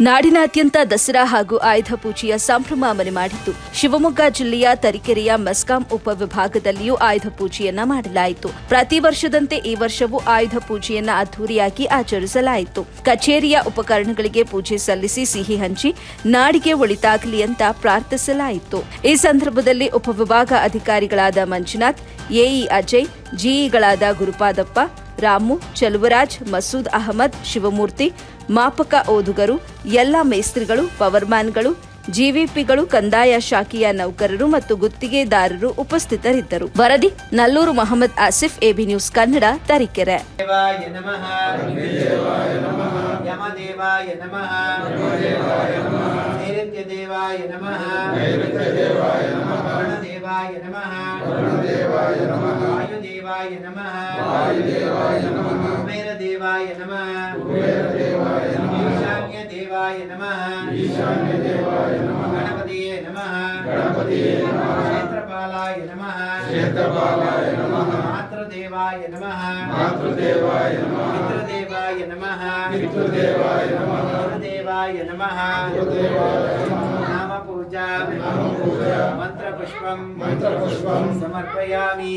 ನಾಡಿನಾದ್ಯಂತ ದಸರಾ ಹಾಗೂ ಆಯುಧ ಪೂಜೆಯ ಸಂಭ್ರಮ ಮನೆ ಮಾಡಿತ್ತು ಶಿವಮೊಗ್ಗ ಜಿಲ್ಲೆಯ ತರೀಕೆರೆಯ ಮೆಸ್ಕಾಂ ಉಪವಿಭಾಗದಲ್ಲಿಯೂ ಆಯುಧ ಪೂಜೆಯನ್ನ ಮಾಡಲಾಯಿತು. ಪ್ರತಿ ವರ್ಷದಂತೆ ಈ ವರ್ಷವೂ ಆಯುಧ ಪೂಜೆಯನ್ನ ಅದ್ದೂರಿಯಾಗಿ ಆಚರಿಸಲಾಯಿತು. ಕಚೇರಿಯ ಉಪಕರಣಗಳಿಗೆ ಪೂಜೆ ಸಲ್ಲಿಸಿ ಸಿಹಿ ಹಂಚಿ, ನಾಡಿಗೆ ಒಳಿತಾಗಲಿ ಅಂತ ಪ್ರಾರ್ಥಿಸಲಾಯಿತು. ಈ ಸಂದರ್ಭದಲ್ಲಿ ಉಪವಿಭಾಗ ಅಧಿಕಾರಿಗಳಾದ ಮಂಜುನಾಥ್, ಎಇ ಅಜಯ್, ಜಿಇಗಳಾದ ಗುರುಪಾದಪ್ಪ ರಾಮು, ಚಲುವರಾಜ್, ಮಸೂದ್ ಅಹಮದ್, ಶಿವಮೂರ್ತಿ, ಮಾಪಕ ಓದುಗರು, ಎಲ್ಲ ಮೇಸ್ತ್ರಿಗಳು ಪವರ್ಮ್ಯಾನ್ಗಳು ಜಿವಿಪಿಗಳು ಕಂದಾಯ ಶಾಖೆಯ ನೌಕರರು ಮತ್ತು ಗುತ್ತಿಗೆದಾರರು ಉಪಸ್ಥಿತರಿದ್ದರು. ವರದಿ, ನಲ್ಲೂರು ಮೊಹಮ್ಮದ್ ಆಸಿಫ್, ಎಬಿ ನ್ಯೂಸ್ ಕನ್ನಡ, ತರೀಕೆರೆ. ದೇವಾಯ ನಮಃ. ಯಮದೇವಾಯ ನಮಃ ನೈಋತ್ಯ ದೇವಾಯ ನಮಃ ಗಣದೇವಾಯ ನಮಃ ವಾಯುದೇವಾಯ ನಮಃ ಕುಬೇರ ದೇವಾಯ ನಮಃ ಈಶಾನ್ಯ ದೇವಾಯ ನಮಃ ಗಣಪತಿಯೇ ನಮಃ ಕ್ಷೇತ್ರಪಾಲಾಯ ನಮಃ ಮಾತೃದೇವಾಯ ನಮಃ ಮಾತೃದೇವಾಯ ನಮಃ ಪಿತೃದೇವಾಯ ನಮಃ ಪಿತೃದೇವಾಯ ನಮಃ ಗುರುದೇವಾಯ ನಮಃ ನಾಮ ಪೂಜಾ మంత్రపుష్పం సమర్పయామి